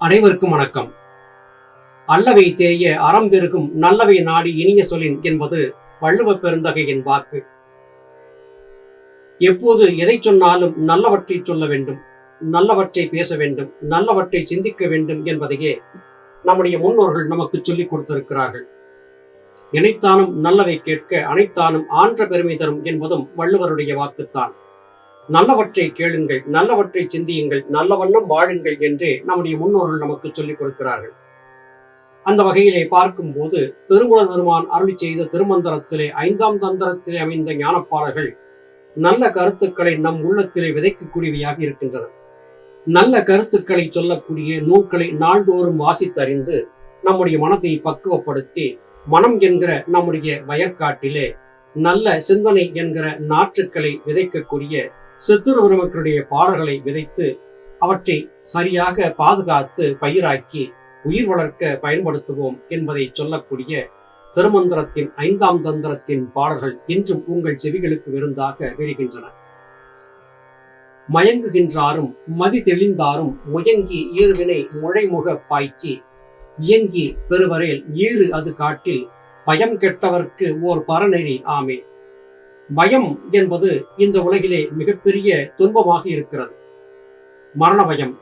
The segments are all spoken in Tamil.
அனைவருக்கும் வணக்கம். அல்லவை தேய அறம் பெருகும் நல்லவை நாடி இனிய சொல்லின் என்பது வள்ளுவ பெருந்தகையின் வாக்கு. எப்போது எதை சொன்னாலும் நல்லவற்றை சொல்ல வேண்டும் நல்லவற்றை பேச வேண்டும் நல்லவற்றை சிந்திக்க வேண்டும் என்பதையே நம்முடைய முன்னோர்கள் நமக்கு சொல்லிக் கொடுத்திருக்கிறார்கள். இணைத்தானும் நல்லவை கேட்க அனைத்தானும் ஆன்ற பெருமை தரும் என்பதும் வள்ளுவருடைய வாக்குத்தான். நல்லவற்றை கேளுங்கள் நல்லவற்றை சிந்தியுங்கள் நல்ல வண்ணம் வாழுங்கள் என்றே நம்முடைய முன்னோர்கள் நமக்கு சொல்லிக் கொடுக்கிறார்கள். அந்த வகையிலே பார்க்கும்போது திருமுலர் பெருமான் அருளி செய்த திருமந்திரத்திலே ஐந்தாம் தந்திரத்திலே அமைந்த ஞானப்பாடல்கள் நல்ல கருத்துக்களை நம் உள்ளத்திலே விதைக்கக்கூடியவையாக இருக்கின்றன. நல்ல கருத்துக்களை சொல்லக்கூடிய நூல்களை நாள்தோறும் வாசித்தறிந்து நம்முடைய மனதை பக்குவப்படுத்தி மனம் என்கிற நம்முடைய வயற்காட்டிலே நல்ல சிந்தனை என்கிற நாற்றுக்களை விதைக்கக்கூடிய சித்திரவருமக்களுடைய பாடல்களை விதைத்து அவற்றை சரியாக பாதுகாத்து பயிராக்கி உயிர் வளர்க்க பயன்படுத்துவோம் என்பதை சொல்லக்கூடிய திருமந்திரத்தின் ஐந்தாம் தந்திரத்தின் பாடல்கள் இன்றும் உங்கள் செவிகளுக்கு விருந்தாக விரிகின்றன. மயங்குகின்றாரும் மதி தெளிந்தாரும் முயங்கி ஈர்வினை முழைமுக பாய்ச்சி இயங்கி பெறுவரேல் ஈறு அது காட்டில் பயம் கெட்டவர்க்கு ஓர் பரநெறி ஆமே பயம் என்பது இந்த உலகிலே மிகப்பெரிய துன்பமாக இருக்கிறது. மரண பயம்.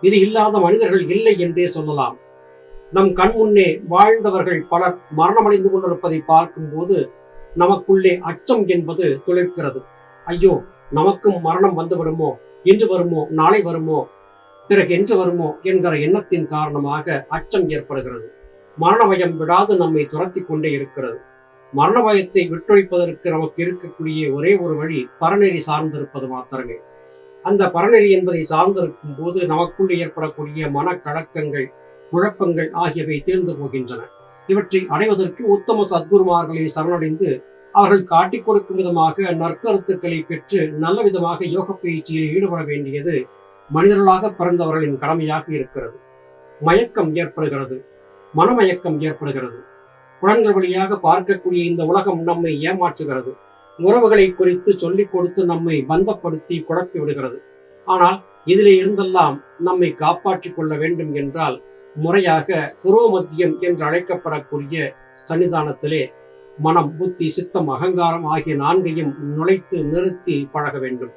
இது இல்லாத மனிதர்கள் இல்லை என்றே சொல்லலாம். நம் கண் முன்னே வாழ்ந்தவர்கள் பலர் மரணமடைந்து கொண்டிருப்பதை பார்க்கும்போது நமக்குள்ளே அச்சம் என்பது துளிர்க்கிறது. ஐயோ நமக்கும் மரணம் வந்து வருமோ இன்று வருமோ? நாளை வருமோ? பிறகு என்று வருமோ? என்கிற எண்ணத்தின் காரணமாக அச்சம் ஏற்படுகிறது. மரண பயம் விடாது நம்மை துரத்தி கொண்டே இருக்கிறது. மரண பயத்தை விட்டொழிப்பதற்கு நமக்கு இருக்கக்கூடிய ஒரே ஒரு வழி பரநெறி சார்ந்திருப்பது மாத்திரமே. அந்த பரநெறி என்பதை சார்ந்திருக்கும் போது நமக்குள் ஏற்படக்கூடிய மனக்கழக்கங்கள் குழப்பங்கள் ஆகியவை தீர்ந்து போகின்றன. இவற்றை அடைவதற்கு உத்தம சத்குருமார்களை சரணடைந்து அவர்கள் காட்டிக் கொடுக்கும் விதமாக நற்கருத்துக்களை பெற்று நல்ல விதமாக யோக பயிற்சியில் ஈடுபட வேண்டியது மனிதர்களாக பிறந்தவர்களின் கடமையாக இருக்கிறது. மயக்கம் ஏற்படுகிறது. மனமயக்கம் ஏற்படுகிறது. புலன்கள் வழியாக பார்க்கக்கூடிய இந்த உலகம் நம்மை ஏமாற்றுகிறது. உறவுகளை குறித்து சொல்லிக் கொடுத்து நம்மை பந்தப்படுத்தி குழப்பி விடுகிறது. ஆனால் இதிலே இருந்தெல்லாம் நம்மை காப்பாற்றிக் கொள்ள வேண்டும் என்றால் முறையாக புருவ மத்தியம் என்று அழைக்கப்படக்கூடிய சன்னிதானத்திலே மனம் புத்தி சித்தம் அகங்காரம் ஆகிய நான்கையும் நுழைத்து நிறுத்தி பழக வேண்டும்.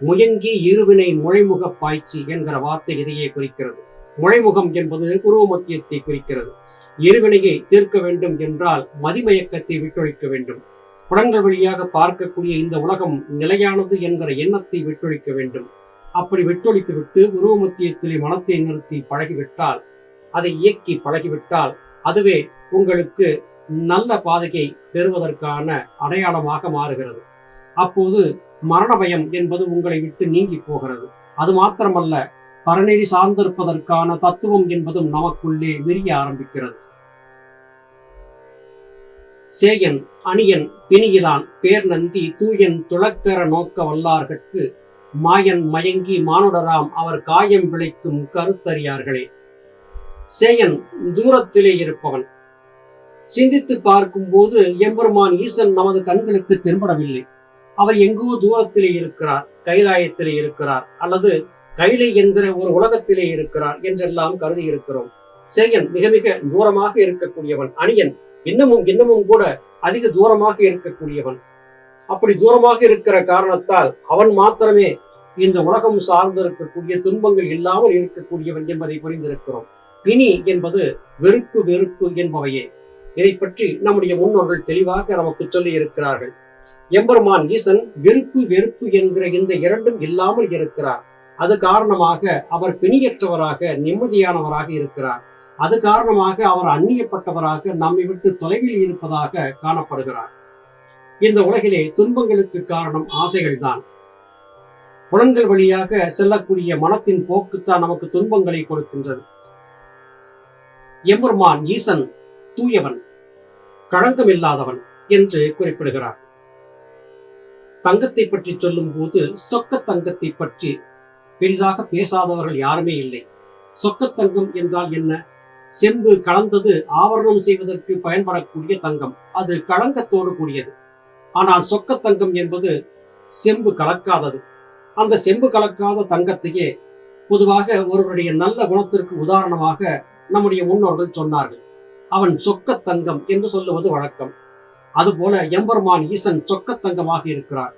முயங்கி இருவினை முளைமுக பாய்ச்சி என்கிற வார்த்தை இதையே குறிக்கிறது. முழைமுகம் என்பது புருவ மத்தியத்தை குறிக்கிறது. இருவினையை தீர்க்க வேண்டும் என்றால் மதிமயக்கத்தை விட்டொழிக்க வேண்டும். புலன்கள் வழியாக பார்க்கக்கூடிய இந்த உலகம் நிலையானது என்கிற எண்ணத்தை விட்டொழிக்க வேண்டும். அப்படி விட்டொழித்துவிட்டு உருவமத்தியத்திலே மனத்தை நிறுத்தி பழகிவிட்டால் அதை இயக்கி பழகிவிட்டால் அதுவே உங்களுக்கு நல்ல பாதையை பெறுவதற்கான அடையாளமாக மாறுகிறது. அப்போது மரண பயம் என்பது உங்களை விட்டு நீங்கி போகிறது. அது மாத்திரமல்ல பரநெறி சார்ந்திருப்பதற்கான தத்துவம் என்பதும் நமக்குள்ளே விரிய ஆரம்பிக்கிறது. சேயன் அணியன் பிணியிலான் பேர் நந்தி தூயன் துளக்கர நோக்க வல்லார்கட்கு மாயன் மயங்கி மானுடராம் அவர் காயம் விளைக்கும் கருத்தறியார்களே. சேயன் தூரத்திலே இருப்பவன். சிந்தித்து பார்க்கும்போது எம்பெருமான் ஈசன் நமது கண்களுக்கு தென்படவில்லை. அவர் எங்கோ தூரத்திலே இருக்கிறார் கைலாயத்திலே இருக்கிறார் அல்லது கைலை என்கிற ஒரு உலகத்திலே இருக்கிறார் என்றெல்லாம் கருதி இருக்கிறோம் சேயன் மிக மிக தூரமாக இருக்கக்கூடியவன் அணியன் இன்னமும் இன்னமும் கூட அதிக தூரமாக இருக்கக்கூடியவன். அப்படி தூரமாக இருக்கிற காரணத்தால் அவன் மாத்திரமே இந்த உலகம் சார்ந்து இருக்கக்கூடிய துன்பங்கள் இல்லாமல் இருக்கக்கூடியவன் என்பதை புரிந்திருக்கிறோம். பிணி என்பது வெறுப்பு வெறுப்பு என்பவையே. இதை பற்றி நம்முடைய முன்னோர்கள் தெளிவாக நமக்கு சொல்லி இருக்கிறார்கள் எம்பெருமான் ஈசன் வெறுப்பு வெறுப்பு என்கிற இந்த இரண்டும் இல்லாமல் இருக்கிறார். அது காரணமாக அவர் பிணியற்றவராக நிம்மதியானவராக இருக்கிறார். அது காரணமாக அவர் அந்நியப்பட்டவராக நம்மை விட்டு தொலைவில் இருப்பதாக காணப்படுகிறார். இந்த உலகிலே துன்பங்களுக்கு காரணம் ஆசைகள் தான். புலன்கள் வழியாக செல்லக்கூடிய மனத்தின் போக்குத்தான் நமக்கு துன்பங்களை கொடுக்கின்றது. எம்பெருமான் ஈசன் தூயவன் களங்கமில்லாதவன் என்று குறிப்பிடுகிறார். தங்கத்தை பற்றி சொல்லும் போது சொக்க தங்கத்தை பற்றி பெரிதாக பேசாதவர்கள் யாருமே இல்லை. சொக்கத்தங்கம் என்றால் என்ன? செம்பு கலந்தது ஆவரணம் செய்வதற்கு பயன்படக்கூடிய தங்கம். அது களங்கத்தோடு கூடியது. ஆனால் சொக்கத்தங்கம் என்பது செம்பு கலக்காதது. அந்த செம்பு கலக்காத தங்கத்தையே பொதுவாக ஒருவருடைய நல்ல குணத்திற்கு உதாரணமாக நம்முடைய முன்னோர்கள் சொன்னார்கள். அவன் சொக்க தங்கம் என்று சொல்லுவது வழக்கம். அதுபோல எம்பெருமான் ஈசன் சொக்க தங்கமாக இருக்கிறார்.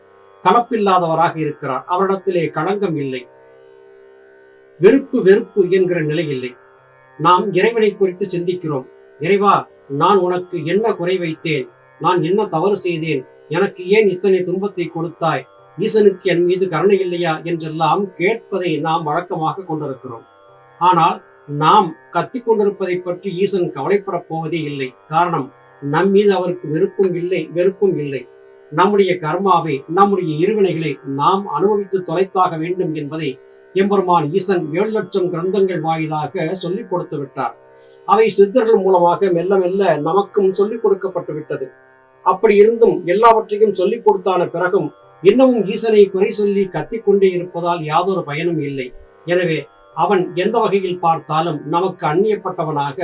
கலப்பில்லாதவராக இருக்கிறார். அவரிடத்திலே களங்கம் இல்லை. வெறுப்பு வெறுப்பு என்கிற நிலை இல்லை. நாம் இறைவனை குறித்து சிந்திக்கிறோம். இறைவா நான் உனக்கு என்ன குறை வைத்தேன்? நான் என்ன தவறு செய்தேன்? எனக்கு ஏன் இத்தனை துன்பத்தை கொடுத்தாய்? ஈசனுக்கு என் மீது கருணை இல்லையா? என்றெல்லாம் கேட்பதை நாம் வழக்கமாக கொண்டிருக்கிறோம். ஆனால் நாம் கத்திக் கொண்டிருப்பதை பற்றி ஈசன் கவலைப்படப் போவதே இல்லை. காரணம் நம் மீது அவருக்கு வெறுப்பும் இல்லை வெறுப்பும் இல்லை. நம்முடைய கர்மாவை நம்முடைய இருவினைகளை நாம் அனுபவித்து தொலைத்தாக வேண்டும் என்பதை எம்பெருமான் ஈசன் ஏழு லட்சம் கிரந்தங்கள் வாயிலாக சொல்லிக் கொடுத்து விட்டார். அவை சித்தர்கள் மூலமாக மெல்ல மெல்ல நமக்கும் சொல்லிக் கொடுக்கப்பட்டு விட்டது. அப்படி இருந்தும் எல்லாவற்றையும் சொல்லிக் கொடுத்தான பிறகும் இன்னமும் ஈசனை குறை சொல்லி கத்திக்கொண்டே இருப்பதால் யாதொரு பயனும் இல்லை. எனவே அவன் எந்த வகையில் பார்த்தாலும் நமக்கு அந்நியப்பட்டவனாக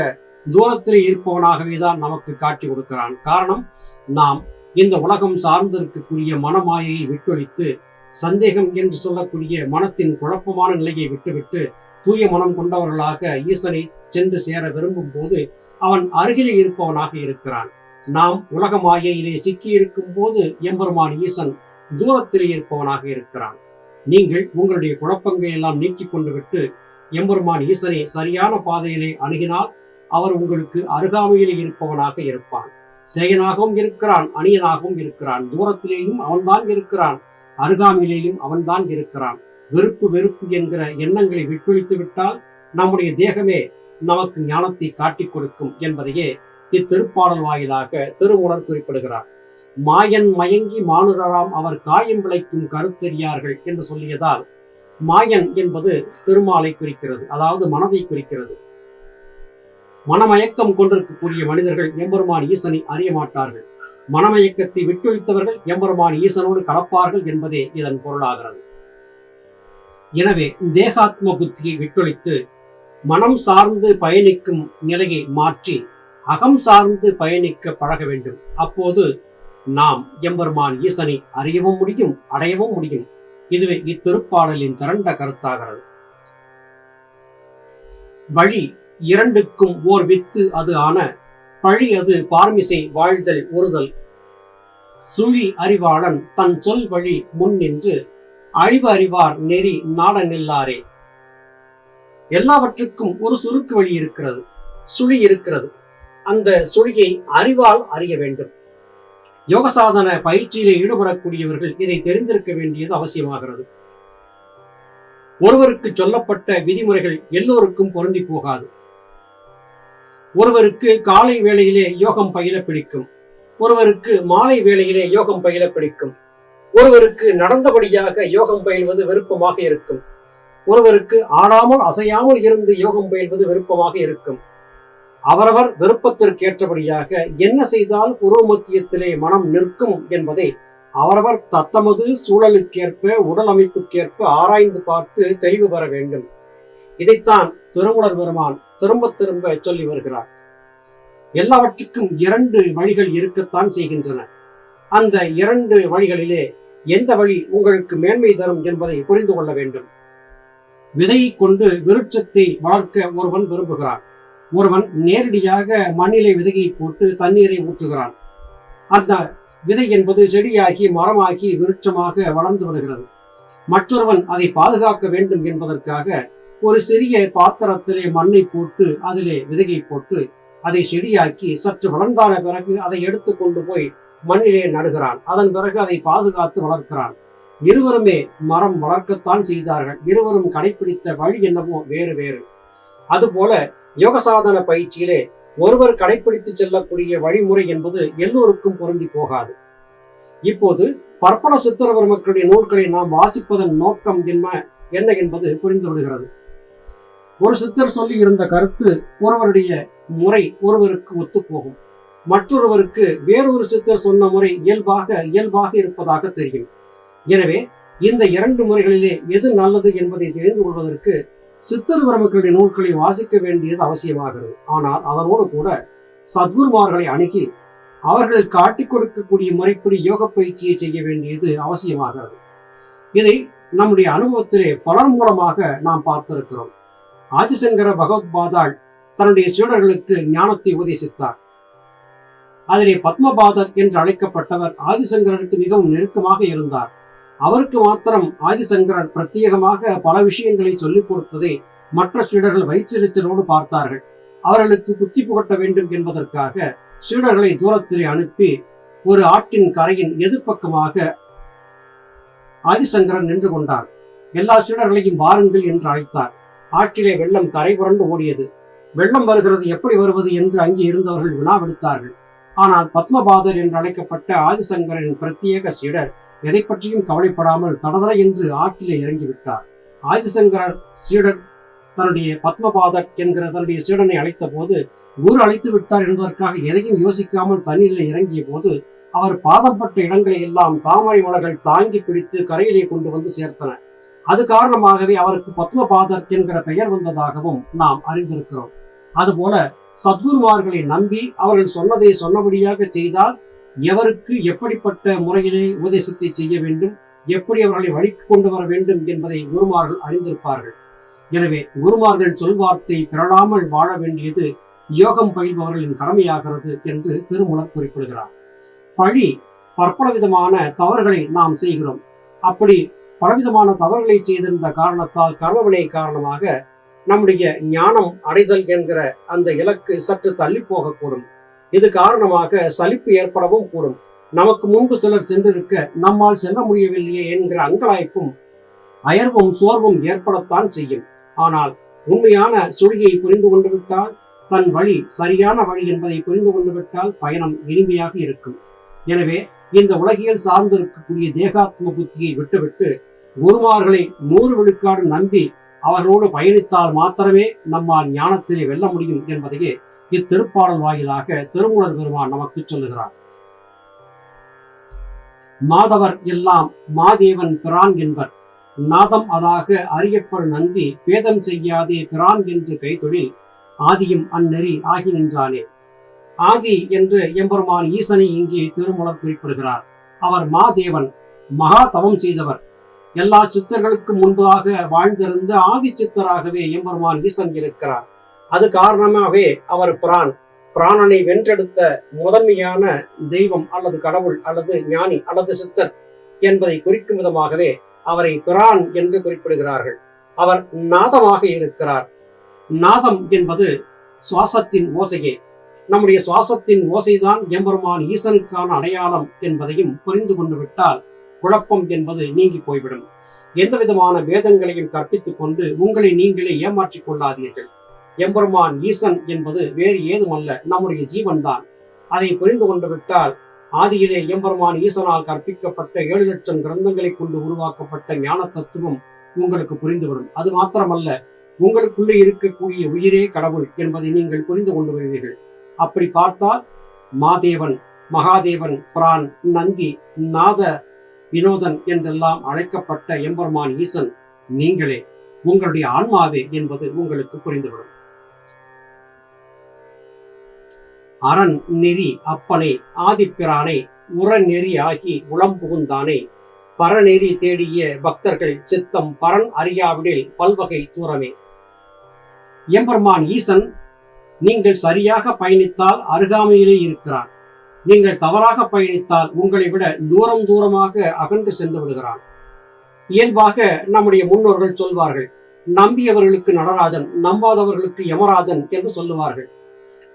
தூரத்திலே இருப்பவனாகவே தான் நமக்கு காட்சி கொடுக்கிறான். காரணம் நாம் இந்த உலகம் சார்ந்திருக்கக்கூடிய மனமாயையை விட்டொழித்து சந்தேகம் என்று சொல்லக்கூடிய மனத்தின் குழப்பமான நிலையை விட்டுவிட்டு தூய மனம் கொண்டவர்களாக ஈசனை சென்று சேர விரும்பும் போது அவன் அருகிலே இருப்பவனாக இருக்கிறான். நாம் உலக மாயையிலே சிக்கி இருக்கும் போது எம்பெருமான் ஈசன் தூரத்திலே இருப்பவனாக இருக்கிறான். நீங்கள் உங்களுடைய குழப்பங்களை எல்லாம் நீக்கிக் கொண்டு விட்டு எம்பெருமான் ஈசனை சரியான பாதையிலே அணுகினால் அவர் உங்களுக்கு அருகாமையிலே இருப்பவனாக இருப்பான். சேயனாகவும் இருக்கிறான் அணியனாகவும் இருக்கிறான். தூரத்திலேயும் அவன்தான் இருக்கிறான். அருகாமையிலேயும் அவன்தான் இருக்கிறான். வெறுப்பு வெறுப்பு என்கிற எண்ணங்களை விட்டொழித்து விட்டால் நம்முடைய தேகமே நமக்கு ஞானத்தை காட்டிக் கொடுக்கும் என்பதையே இத்திருப்பாடல் வாயிலாக திருமூலர் குறிப்பிடுகிறார். மாயன் மயங்கி மானுரராம் அவர் காயம் விளைக்கும் கருத்தெரியார்கள் என்று சொல்லியதால் மாயன் என்பது திருமாலை குறிக்கிறது அதாவது மனதை குறிக்கிறது. மனமயக்கம் கொண்டிருக்கக்கூடிய மனிதர்கள் எம்பெருமான் ஈசனை அறிய மாட்டார்கள். மனமயக்கத்தை விட்டொழித்தவர்கள் எம்பெருமான் ஈசனோடு கலப்பார்கள் என்பதே இதன் பொருளாகிறது. எனவே தேகாத்ம புத்தியை விட்டொழித்து மனம் சார்ந்து பயணிக்கும் நிலையை மாற்றி அகம் சார்ந்து பயணிக்க பழக வேண்டும். அப்போது நாம் எம்பெருமான் ஈசனை அறியவும் முடியும் அடையவும் முடியும். இதுவே இத்திருப்பாடலின் திரண்ட கருத்தாகிறது. வழி இரண்டுக்கும் ஓர் வித்து அது ஆன பழி அது பார்மிசை வாழ்தல் ஒருதல் சுழி அறிவாளன் தன் சொல் வழி முன் நின்று அழிவு அறிவார் நெறி நாட நில்லாரே எல்லாவற்றுக்கும் ஒரு சுருக்கு வழி இருக்கிறது சுழி இருக்கிறது. அந்த சுழியை அறிவால் அறிய வேண்டும். யோக சாதன பயிற்சியிலே ஈடுபடக்கூடியவர்கள் இதை தெரிந்திருக்க வேண்டியது அவசியமாகிறது. ஒருவருக்கு சொல்லப்பட்ட விதிமுறைகள் எல்லோருக்கும் பொருந்தி போகாது. ஒருவருக்கு காலை வேளையிலே யோகம் பயில பிடிக்கும். ஒருவருக்கு மாலை வேளையிலே யோகம் பயில பிடிக்கும். ஒருவருக்கு நடந்தபடியாக யோகம் பயில்வது விருப்பமாக இருக்கும். ஒருவருக்கு ஆடாமல் அசையாமல் இருந்து யோகம் பயில்வது விருப்பமாக இருக்கும். அவரவர் விருப்பத்திற்கு ஏற்றபடியாக என்ன செய்தால் உருவ மத்தியத்திலே மனம் நிற்கும் என்பதை அவரவர் தத்தமது சூழலுக்கேற்ப உடல் அமைப்புக்கேற்ப ஆராய்ந்து பார்த்து தெளிவு பெற வேண்டும். இதைத்தான் திருமுலர் பெருமான் திரும்ப திரும்ப சொல்லி வருகிறார். எல்லாவற்றுக்கும் இரண்டு வழிகள் இருக்கத்தான் செய்கின்றன. அந்த இரண்டு வழிகளிலே எந்த வழி உங்களுக்கு மேன்மை தரும் என்பதை புரிந்து கொள்ள வேண்டும். விதையை கொண்டு விருட்சத்தை வளர்க்க ஒருவன் விரும்புகிறான். ஒருவன் நேரடியாக மண்ணிலே விதையை போட்டு தண்ணீரை ஊற்றுகிறான். அந்த விதை என்பது செடியாகி மரமாகி விருட்சமாக வளர்ந்து விடுகிறது மற்றொருவன் அதை பாதுகாக்க வேண்டும் என்பதற்காக ஒரு சிறிய பாத்திரத்திலே மண்ணை போட்டு அதிலே விதையை போட்டு அதை செடியாக்கி சற்று வளர்ந்தான பிறகு அதை எடுத்து கொண்டு போய் மண்ணிலே நடுகிறான். அதன் பிறகு அதை பாதுகாத்து வளர்க்கிறான். இருவருமே மரம் வளர்க்கத்தான் செய்தார்கள். இருவரும் கடைபிடித்த வழி என்னவோ வேறு வேறு. அதுபோல யோகசாதன பயிற்சியிலே ஒருவர் கடைபிடித்து செல்லக்கூடிய வழிமுறை என்பது எல்லோருக்கும் பொருந்தி போகாது. இப்போது பற்பல சித்திரவர் மக்களுடைய நூல்களை நாம் வாசிப்பதன் நோக்கம் என்ன என்ன என்பது புரிந்து விடுகிறது ஒரு சித்தர் சொல்லி இருந்த கருத்து ஒருவருடைய முறை ஒருவருக்கு ஒத்துப்போகும். மற்றொருவருக்கு வேறொரு சித்தர் சொன்ன முறை இயல்பாக இயல்பாக இருப்பதாக தெரியும். எனவே இந்த இரண்டு முறைகளிலே எது நல்லது என்பதை தெரிந்து கொள்வதற்கு சித்தர் பிரமுக்களுடைய நூல்களை வாசிக்க வேண்டியது அவசியமாகிறது. ஆனால் அதனோடு கூட சத்குருமார்களை அணுகி அவர்கள் காட்டிக் கொடுக்கக்கூடிய முறைப்படி யோக பயிற்சியை செய்ய வேண்டியது அவசியமாகிறது. இதை நம்முடைய அனுபவத்திலே பலர் மூலமாக நாம் பார்த்திருக்கிறோம். ஆதிசங்கர பகவத்பாதாள் தன்னுடைய சீடர்களுக்கு ஞானத்தை உபதேசித்தார். அதிலே பத்மபாதர் என்று அழைக்கப்பட்டவர் ஆதிசங்கரனுக்கு மிகவும் நெருக்கமாக இருந்தார். அவருக்கு மாத்திரம் ஆதிசங்கரர் பிரத்யேகமாக பல விஷயங்களை சொல்லிக் கொடுத்ததை மற்ற சீடர்கள் வயிற்றெரிச்சலோடு பார்த்தார்கள். அவர்களுக்கு புத்தி புகட்ட வேண்டும் என்பதற்காக சீடர்களை தூரத்திலே அனுப்பி ஒரு ஆற்றின் கரையின் எதிர்ப்பக்கமாக ஆதிசங்கரன் நின்று கொண்டார். எல்லா சீடர்களையும் வாருங்கள் என்று அழைத்தார். ஆற்றிலே வெள்ளம் கரை புரண்டு ஓடியது. வெள்ளம் வருகிறது எப்படி வருவது என்று அங்கே இருந்தவர்கள் வினாவெடுத்தார்கள். ஆனால் பத்மபாதர் என்று அழைக்கப்பட்ட ஆதிசங்கரின் பிரத்யேக சீடர் எதை பற்றியும் கவலைப்படாமல் தடதட என்று ஆற்றிலே இறங்கிவிட்டார். ஆதிசங்கரர் சீடர் தன்னுடைய பத்மபாதர் என்கிற தன்னுடைய சீடனை அழைத்த போது குரு அழைத்து விட்டார் என்பதற்காக எதையும் யோசிக்காமல் தண்ணீரில் இறங்கிய போது அவர் பாதப்பட்ட இடங்களை எல்லாம் தாமரை மலர்கள் தாங்கி பிடித்து கரையிலே கொண்டு வந்து சேர்த்தன அது காரணமாகவே அவருக்கு பத்மபாதர் என்கிற பெயர் வந்ததாகவும் நாம் அறிந்திருக்கிறோம். அதுபோல சத்குருமார்களை நம்பி அவர்கள் சொன்னதை சொன்னபடியாக செய்தால் எவருக்கு எப்படிப்பட்ட முறையிலே உபதேசத்தை செய்ய வேண்டும் எப்படி அவர்களை வழிக்கு கொண்டு வர வேண்டும் என்பதை குருமார்கள் அறிந்திருப்பார்கள். எனவே குருமார்கள் சொல்வார்த்தை பிறழாமல் வாழ வேண்டியது யோகம் பயில்பவர்களின் கடமையாகிறது என்று திருமூலர் குறிப்பிடுகிறார். பழி பற்பல விதமான தவறுகளை நாம் செய்கிறோம். அப்படி பலவிதமான தவறுகளை செய்திருந்த காரணத்தால் கர்மவினை காரணமாக நம்முடைய ஞானம் அடைதல் என்கிற அந்த இலக்கு சற்று தள்ளி போகக்கூடும் இது காரணமாக சலிப்பு ஏற்படவும் கூடும். நமக்கு முன்பு சிலர் சென்றிருக்க நம்மால் செல்ல முடியவில்லையே என்கிற அங்கலாய்ப்பும் அயர்வும் சோர்வும் ஏற்படத்தான் செய்யும். ஆனால் உண்மையான சுழியை புரிந்து கொண்டு விட்டால் தன் வழி சரியான வழி என்பதை புரிந்து கொண்டு விட்டால் பயணம் இனிமையாக இருக்கும். எனவே இந்த உலகியல் சார்ந்து இருக்கக்கூடிய தேகாத்ம புத்தியை விட்டுவிட்டு குருமார்களை நூறு விழுக்காடு நம்பி அவர்களோடு பயணித்தால் மாத்திரமே நம்மால் ஞானத்திலே வெல்ல முடியும் என்பதையே இத்திருப்பாடல் வாயிலாக திருமூலர் பெருமான் நமக்கு சொல்லுகிறார். மாதவர் எல்லாம் மாதேவன் பிரான் என்பர். நாதம் அதாக அறியப்படும் நந்தி பேதம் செய்யாதே பிரான் என்று கைத்தொழில் ஆதியும் அந்நெறி ஆகி நின்றானே. ஆதி என்று எம்பெருமான் ஈசனை இங்கே திருமூலம் குறிப்பிடுகிறார். அவர் மாதேவன் மகா தவம் செய்தவர். எல்லா சித்தர்களுக்கும் முன்பதாக வாழ்ந்திருந்த ஆதி சித்தராகவே எம்பெருமான் ஈசன் இருக்கிறார் அது காரணமாகவே அவர் பிரான் பிராணனை வென்றெடுத்த முதன்மையான தெய்வம் அல்லது கடவுள் அல்லது ஞானி அல்லது சித்தர் என்பதை குறிக்கும் விதமாகவே அவரை பிரான் என்று குறிப்பிடுகிறார்கள். அவர் நாதமாக இருக்கிறார். நாதம் என்பது சுவாசத்தின் ஓசையே. நம்முடைய சுவாசத்தின் ஓசைதான் எம்பெருமான் ஈசனுக்கான அடையாளம் என்பதையும் புரிந்து கொண்டு விட்டால் குழப்பம் என்பது நீங்கி போய்விடும். எந்த விதமான வேதங்களையும் கற்பித்துக் கொண்டு உங்களை நீங்களே ஏமாற்றிக் கொள்ளாதீர்கள். எம்பெருமான் ஈசன் என்பது வேறு ஏதுமல்ல நம்முடைய ஜீவன்தான். அதை புரிந்து கொண்டு விட்டால் ஆதியிலே எம்பெருமான் ஈசனால் கற்பிக்கப்பட்ட ஏழு லட்சம் கிரந்தங்களை கொண்டு உருவாக்கப்பட்ட ஞான தத்துவம் உங்களுக்கு புரிந்துவிடும். அது மாத்திரமல்ல உங்களுக்குள்ளே இருக்கக்கூடிய உயிரே கடவுள் என்பதை நீங்கள் புரிந்து கொண்டு வருவீர்கள். அப்படி பார்த்தால் மாதேவன் மகாதேவன் பிரான் நந்தி நாத வினோதன் என்றெல்லாம் அழைக்கப்பட்ட எம்பெருமான் ஈசன் நீங்களே உங்களுடைய ஆன்மாவே என்பது உங்களுக்கு புரிந்துவிடும். அரண் நெறி அப்பனை ஆதிப்பிரானை உரநெறி ஆகி உளம் புகுந்தானே. பரநெறி தேடிய பக்தர்கள் சித்தம் பரன் அறியாவிடில் பல்வகை தூரமே. எம்பெருமான் ஈசன் நீங்கள் சரியாக பயணித்தால் அருகாமையிலே இருக்கிறான். நீங்கள் தவறாக பயணித்தால் உங்களை விட தூரம் தூரமாக அகன்று சென்று விடுகிறான். இயல்பாக நம்முடைய முன்னோர்கள் சொல்வார்கள் நம்பியவர்களுக்கு நடராஜன் நம்பாதவர்களுக்கு யமராஜன் என்று சொல்லுவார்கள்.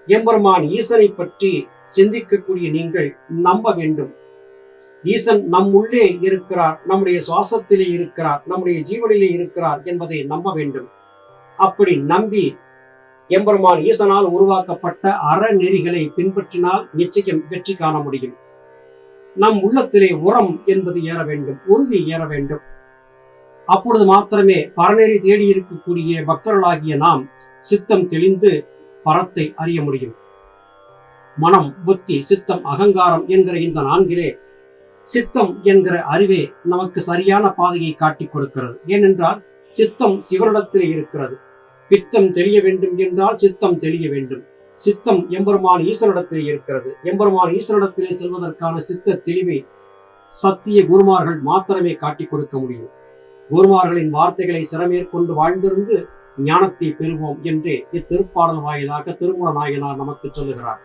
எம்பெருமான் ஈசனை பற்றி சிந்திக்கக்கூடிய நீங்கள் நம்ப வேண்டும். ஈசன் நம் உள்ளே இருக்கிறார் நம்முடைய சுவாசத்திலே இருக்கிறார் நம்முடைய ஜீவனிலே இருக்கிறார் என்பதை நம்ப வேண்டும். அப்படி நம்பி எம்பெருமான் ஈசனால் உருவாக்கப்பட்ட அறநெறிகளை பின்பற்றினால் நிச்சயம் வெற்றி காண முடியும். நம் உள்ளத்திலே உரம் என்பது ஏற வேண்டும் உறுதி ஏற வேண்டும். அப்பொழுது மாத்திரமே பரநெறி தேடி இருக்கக்கூடிய பக்தர்களாகிய நாம் சித்தம் தெளிந்து பரத்தை அறிய முடியும். மனம் புத்தி சித்தம் அகங்காரம் என்கிற இந்த நான்கிலே சித்தம் என்கிற அறிவே நமக்கு சரியான பாதையை காட்டிக் கொடுக்கிறது. ஏனென்றால் சித்தம் சிவனிடத்திலே இருக்கிறது. பித்தம் தெளிய வேண்டும் என்றால் சித்தம் தெளிய வேண்டும். சித்தம் எம்பெருமான் ஈஸ்வரிடத்திலே இருக்கிறது. எம்பெருமான் ஈஸ்வரிடத்திலே செல்வதற்கான சித்த தெளிவை சத்திய குருமார்கள் மாத்திரமே காட்டிக் கொடுக்க முடியும். குருமார்களின் வார்த்தைகளை சிறமேற்கொண்டு வாழ்ந்திருந்து ஞானத்தை பெறுவோம் என்றே இத்திருப்பாடல் வாயிலாக திருமண நாயனார் நமக்கு சொல்லுகிறார்.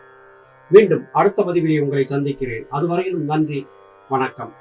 மீண்டும் அடுத்த பதிவிலே உங்களை சந்திக்கிறேன். அதுவரையிலும் நன்றி. வணக்கம்.